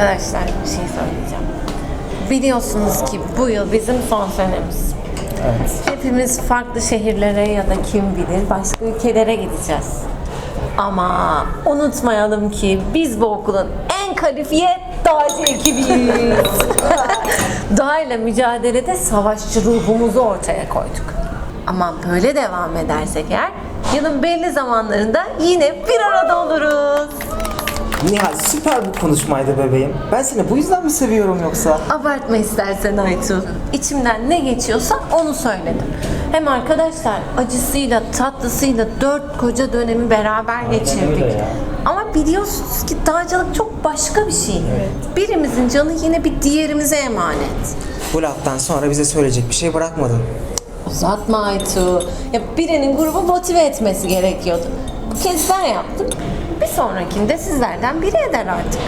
Arkadaşlar bir şey söyleyeceğim. Biliyorsunuz ki bu yıl bizim son senemiz. Evet. Hepimiz farklı şehirlere ya da kim bilir başka ülkelere gideceğiz. Ama unutmayalım ki biz bu okulun en kalifiye dağcı ekibiyiz. Doğayla mücadelede savaşçı ruhumuzu ortaya koyduk. Ama böyle devam edersek eğer yılın belli zamanlarında yine bir arada oluruz. Nihal süper bu konuşmaydı bebeğim. Ben seni bu yüzden mi seviyorum yoksa? Abartma istersen Aytu. İçimden ne geçiyorsa onu söyledim. Hem arkadaşlar acısıyla tatlısıyla dört koca dönemi beraber geçirdik. öyle ya. Ama biliyorsunuz ki dağcılık çok başka bir şey. Birimizin canı yine bir diğerimize emanet. Bu laftan sonra bize söyleyecek bir şey bırakmadın. Uzatma Aytu. Ya birinin grubu motive etmesi gerekiyordu. Bu kez ben yaptım. Bir sonrakinde sizlerden biri eder artık.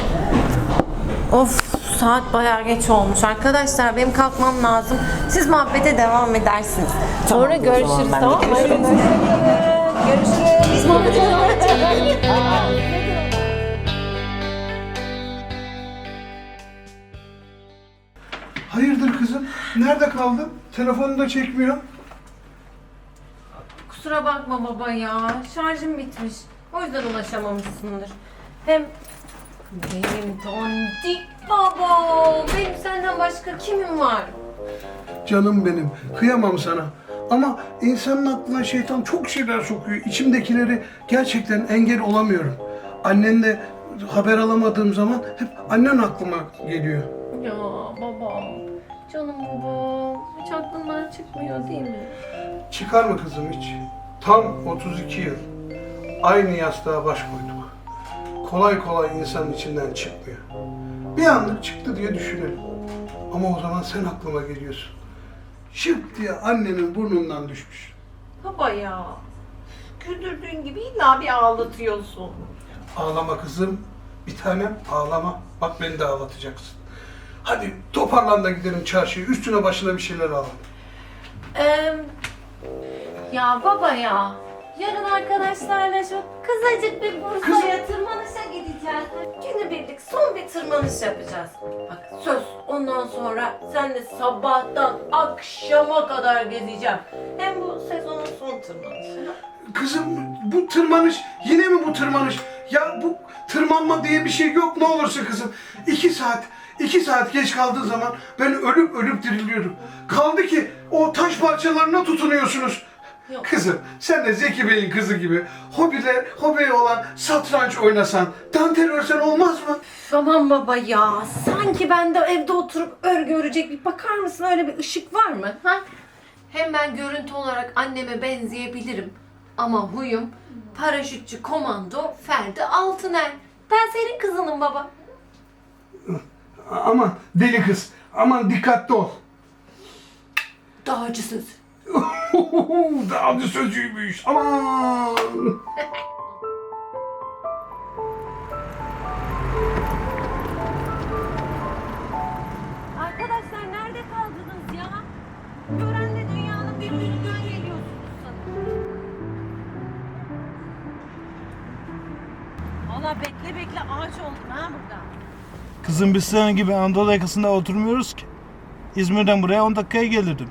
Of saat bayağı geç olmuş. Arkadaşlar benim kalkmam lazım. Siz muhabbete devam edersiniz. Sonra o zaman görüşürüz tamam mı? görüşürüm. Görüşürüz. Biz muhabbete devam edeceğiz. Hayırdır kızım? Nerede kaldın? Telefonunu da çekmiyor. Kusura bakma baba ya. Şarjım bitmiş. O yüzden ulaşamamışsındır. Hem benim tondik baba. Benim senden başka kimim var? Canım benim. Kıyamam sana. Ama insanın aklına şeytan çok şeyler sokuyor. İçimdekileri gerçekten engel olamıyorum. Annenle haber alamadığım zaman hep annen aklıma geliyor. Ya baba. Canım baba. Hiç aklından çıkmıyor değil mi? Çıkar mı kızım hiç? Tam 32 yıl. Aynı yastığa baş koyduk. Kolay kolay insanın içinden çıkmıyor. Bir anlık çıktı diye düşünelim. Ama o zaman sen aklıma geliyorsun. Şıp diye annenin burnundan düşmüş. Baba ya. Güldürdüğün gibi illa bir ağlatıyorsun. Ağlama kızım. Bir tanem ağlama. Bak beni de ağlatacaksın. Hadi toparlan da gidelim çarşıya. Üstüne başına bir şeyler alalım. Ee, ya baba ya. Yarın arkadaşlarla şu kısacık bir Bursa'ya tırmanışa gideceğiz. Günübirlik son bir tırmanış yapacağız. Bak söz ondan sonra senle sabahtan akşama kadar gezeceğim. Hem bu sezonun son tırmanışı. Kızım bu tırmanış yine mi bu tırmanış? Ya bu tırmanma diye bir şey yok ne olursa kızım. İki saat, iki saat geç kaldığı zaman ben ölüp ölüp diriliyorum. Kaldı ki o taş parçalarına tutunuyorsunuz. Yok. Kızım sen de Zeki Bey'in kızı gibi hobiler, hobi olan satranç oynasan, dantel örsen olmaz mı? Aman baba ya. Sanki ben de evde oturup örgü örecek bir bakar mısın öyle bir ışık var mı? Ha? Hem ben görüntü olarak anneme benzeyebilirim. Ama huyum paraşütçü komando Ferdi Altıner. Ben senin kızınım baba. Aman deli kız, aman dikkatli ol. Dağcı söz. Dağcı sözcüymüş. Aman. Arkadaşlar nerede kaldınız ya? Görenle dünyanın bir ucundan geliyorsunuz sanırım. Valla bekle bekle ağaç oldun ha burada. Kızım biz senin gibi Anadolu yakasında oturmuyoruz ki. İzmir'den buraya 10 dakikaya gelirdim.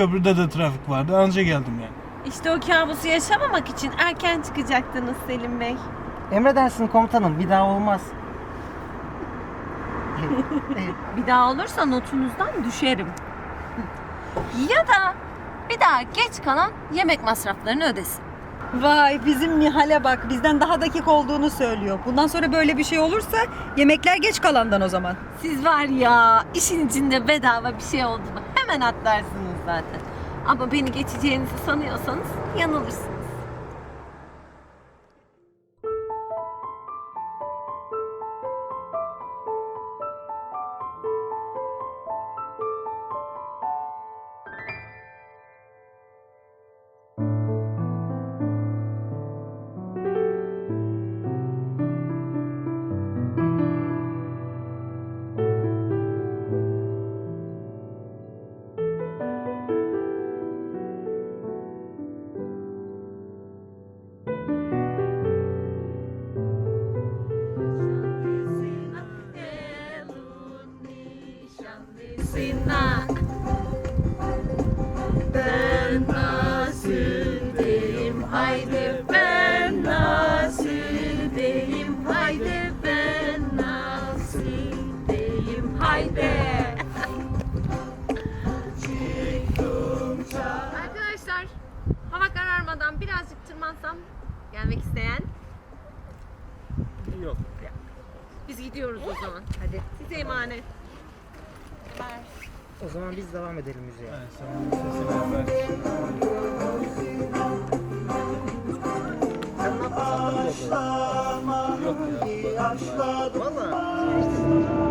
Köprüde de trafik vardı anca geldim yani. İşte o kabusu yaşamamak için erken çıkacaktınız Selim Bey. Emredersin komutanım bir daha olmaz. Bir daha olursa notunuzdan düşerim. Ya da bir daha geç kalan yemek masraflarını ödesin. Vay bizim Nihal'e bak bizden daha dakik olduğunu söylüyor. Bundan sonra böyle bir şey olursa yemekler geç kalandan o zaman. Siz var ya işin içinde bedava bir şey oldu mu hemen atlarsınız zaten. Ama beni geçeceğinizi sanıyorsanız yanılırsınız. Arkadaşlar hava kararmadan birazcık tırmansam gelmek isteyen? Yok. Biz gidiyoruz o zaman. Hadi. Size emanet. O zaman biz devam edelim müziğe. Yani sen sesini ver. Sen ne yapıyorsun? Valla.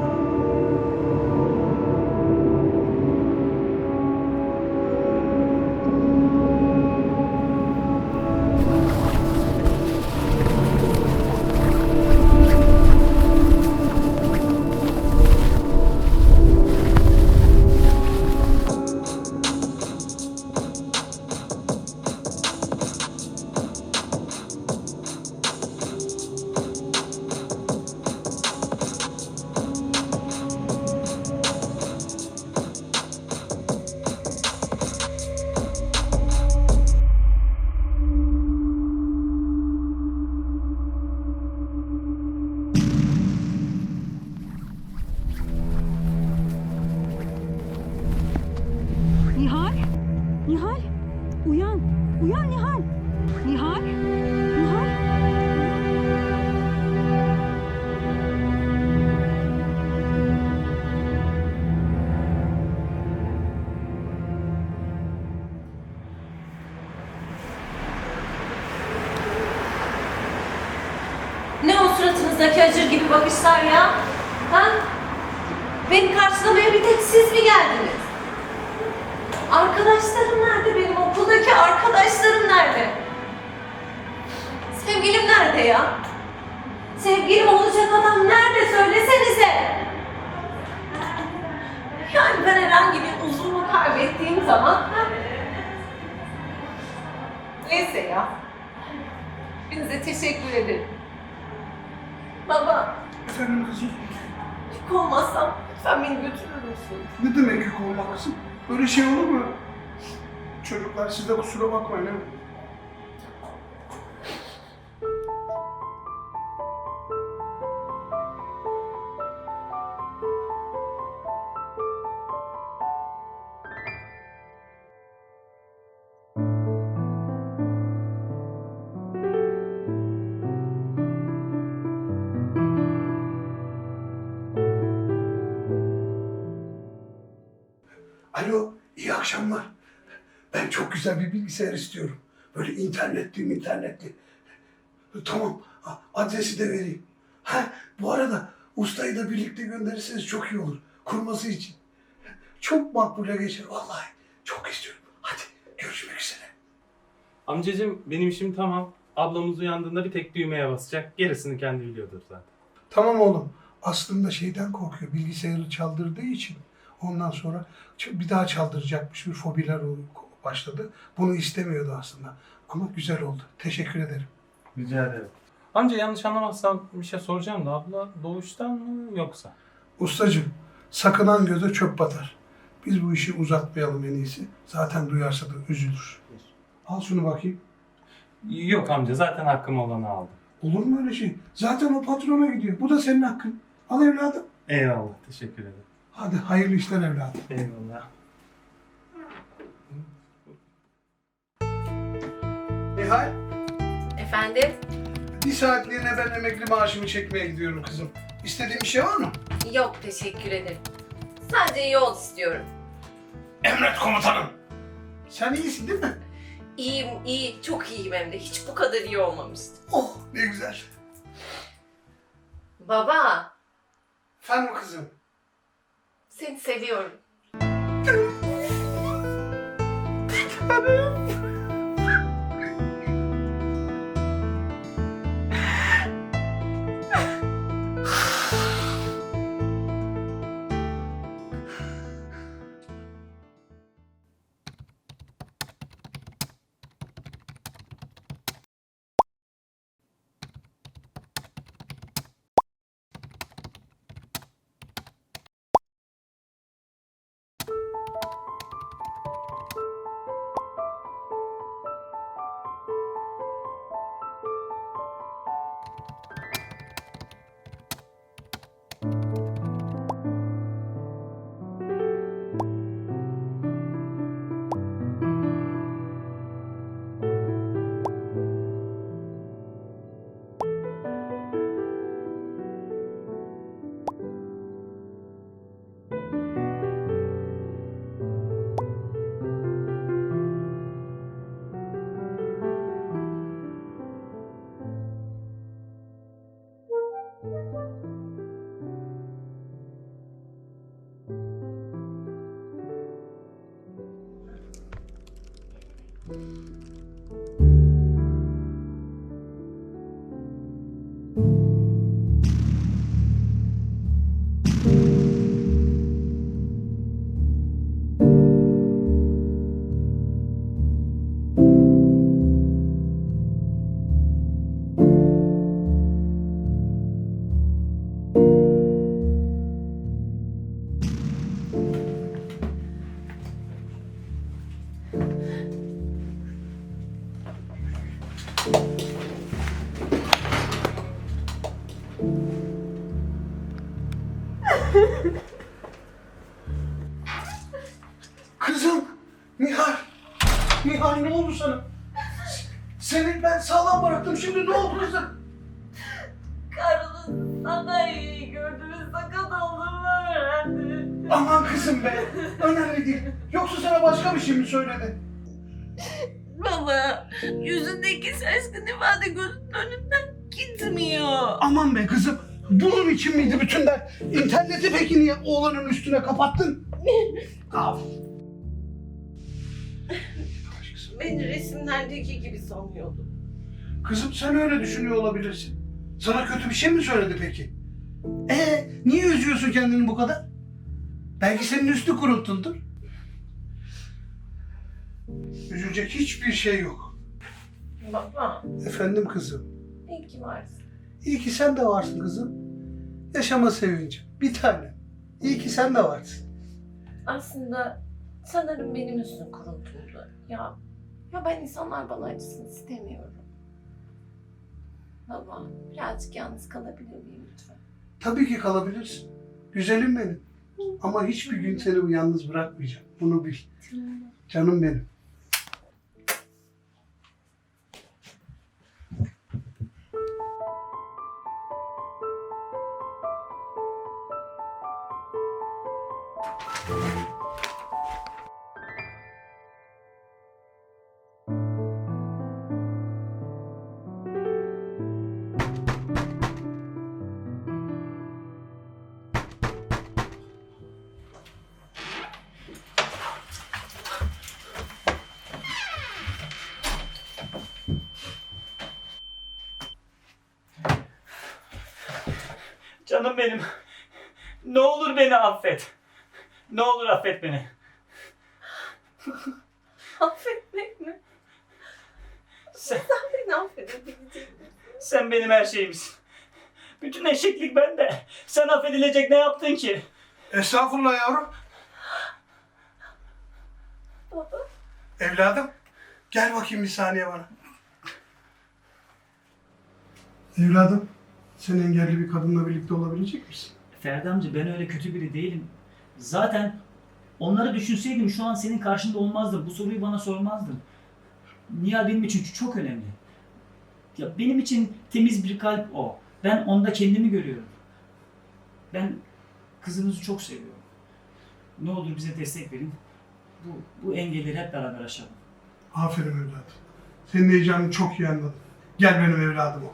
Acır gibi bakışlar ya? Ha? Beni karşılamaya bir tek siz mi geldiniz? Arkadaşlarım nerede benim? Okuldaki arkadaşlarım nerede? Sevgilim nerede ya? Sevgilim olacak adam nerede söylesenize. Yani ben herhangi bir uzurumu kaybettiğim zaman... Neyse ya. Hepinize teşekkür ederim. Baba, Efendim kızım, yük olmazsam lütfen beni götürür müsün? ne demek yük olmak kızım? Böyle şey olur mu? Çocuklar siz de kusura bakmayın. he. Akşamlar. Ben çok güzel bir bilgisayar istiyorum. Böyle internetli internetli. Tamam, adresi de vereyim. Ha, bu arada ustayı da birlikte gönderirseniz çok iyi olur. Kurması için. Çok makbule geçer vallahi. Çok istiyorum. Hadi görüşmek üzere. Amcacım benim işim tamam. Ablamız uyandığında bir tek düğmeye basacak. Gerisini kendi biliyordur zaten. Tamam oğlum. Aslında şeyden korkuyor. Bilgisayarı çaldırdığı için. Ondan sonra bir daha çaldıracakmış. Bir fobiler başladı. Bunu istemiyordu aslında. Ama güzel oldu. Teşekkür ederim. Rica ederim. Amca yanlış anlamazsam bir şey soracağım da abla doğuştan mı yoksa? Ustacığım, sakınan göze çöp batar. Biz bu işi uzatmayalım en iyisi. Zaten duyarsa da üzülür. Al şunu bakayım. Yok amca zaten hakkım olanı aldım. Olur mu öyle şey? Zaten o patrona gidiyor. Bu da senin hakkın. Al evladım. Eyvallah teşekkür ederim. Hadi hayırlı işler evladım. Eyvallah. Nihal, Efendim? bir saatliğine ben emekli maaşımı çekmeye gidiyorum kızım. İstediğin bir şey var mı? Yok teşekkür ederim. Sadece yol istiyorum. Emret komutanım. Sen iyisin değil mi? İyiyim, iyi, çok iyiyim hem de. Hiç bu kadar iyi olmamıştım. Oh ne güzel. Baba, Efendim kızım. Seni seviyorum. Mm-hmm. Kızım, Nihal. Nihal ne oldu sana? Seni ben sağlam bıraktım. Şimdi ne oldu kızım? Karlı Sanayı'yı gördünüz. Sakat olduğumu öğrendi. Aman kızım be. Önemli değil. Yoksa sana başka bir şey mi söyledi? Baba, yüzündeki şaşkın ifade gözünün önünden gitmiyor. Aman be kızım. Bunun için miydi bütün dert? İnterneti peki niye oğlanın üstüne kapattın? Af. Beni resimlerdeki gibi sanıyordu. Kızım sen öyle düşünüyor olabilirsin. Sana kötü bir şey mi söyledi peki? Ee, niye üzüyorsun kendini bu kadar? Belki senin üstü kuruntundur. Üzülecek hiçbir şey yok. Baba, Efendim kızım. iyi ki varsın. İyi ki sen de varsın kızım. Yaşama sevinci. Bir tane. İyi ki sen de varsın. Aslında sanırım benim üstüm kuruntuldu. Ya, ya ben insanlar bana acısın istemiyorum. Baba, birazcık yalnız kalabilir miyim lütfen? Tabii ki kalabilirsin. Güzelim benim. Ama hiçbir gün seni yalnız bırakmayacağım. Bunu bil. Canım benim. Canım benim. Ne olur beni affet. Ne olur affet beni. Affetmek mi? Sen, Sen beni affedebilecek misin? sen benim her şeyimsin. Bütün eşeklik bende. Sen affedilecek ne yaptın ki? Estağfurullah yavrum. Baba, Evladım. Gel bakayım bir saniye bana. Evladım. Sen engelli bir kadınla birlikte olabilecek misin? Ferdi amca ben öyle kötü biri değilim. Zaten onları düşünseydim şu an senin karşında olmazdım. Bu soruyu bana sormazdın. Nihal benim için çok önemli. Ya benim için temiz bir kalp o. Ben onda kendimi görüyorum. Ben kızınızı çok seviyorum. Ne olur bize destek verin. Bu, bu engelleri hep beraber aşalım. Aferin evladım. Senin heyecanını çok iyi anladım. Gel benim evladım ol.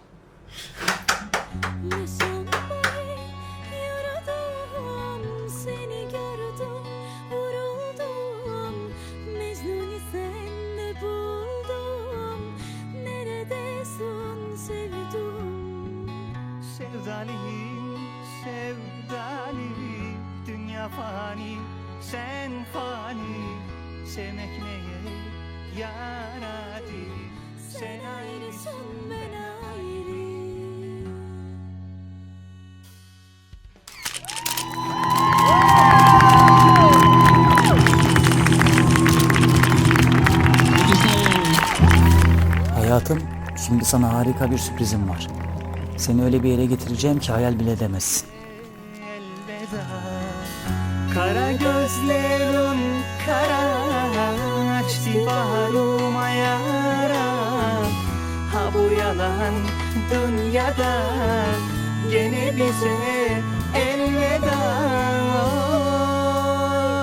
Sevdalıyım, sevdalıyım Dünya fani, sen fani. Sevmek neye yaradı Sen ayrısın şimdi sana harika bir sürprizim var. Seni öyle bir yere getireceğim ki hayal bile edemezsin. elveda Kara gözlerin kara Açtı bağrıma yara Ha bu yalan dünyada Gene bize elveda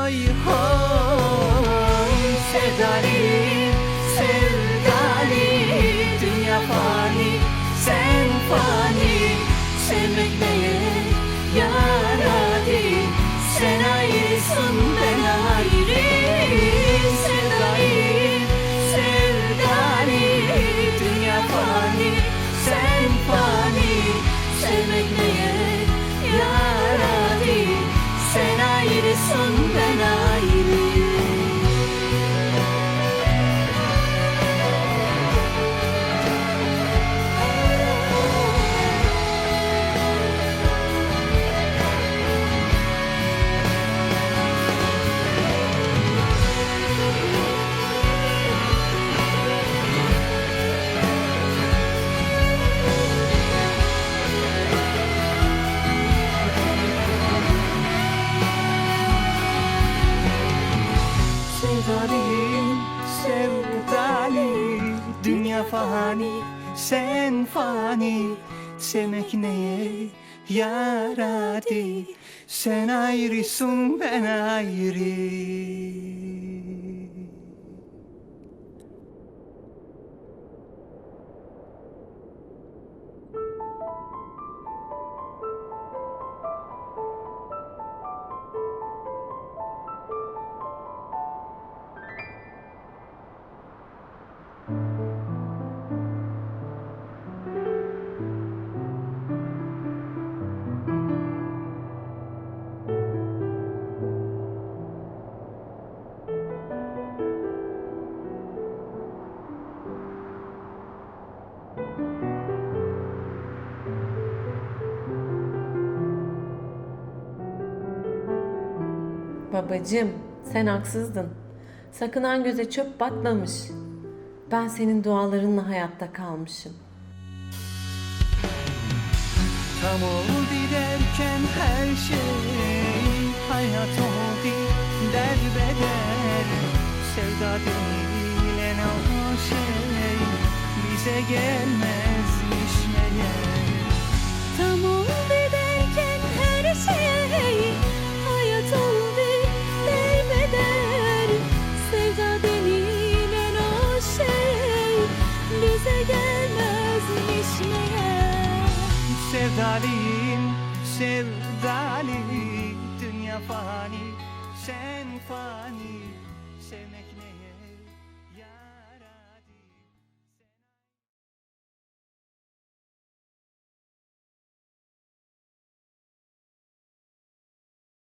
Oy, oy, Sevdali, yaradı Sen ayrısın ben ayrı Babacım, sen haksızdın. Sakınan göze çöp batmamış. Ben senin dualarınla hayatta kalmışım. Tam oldu derken her şey Hayat oldu derbeder Sevda denilen o şey Bize gelmezmiş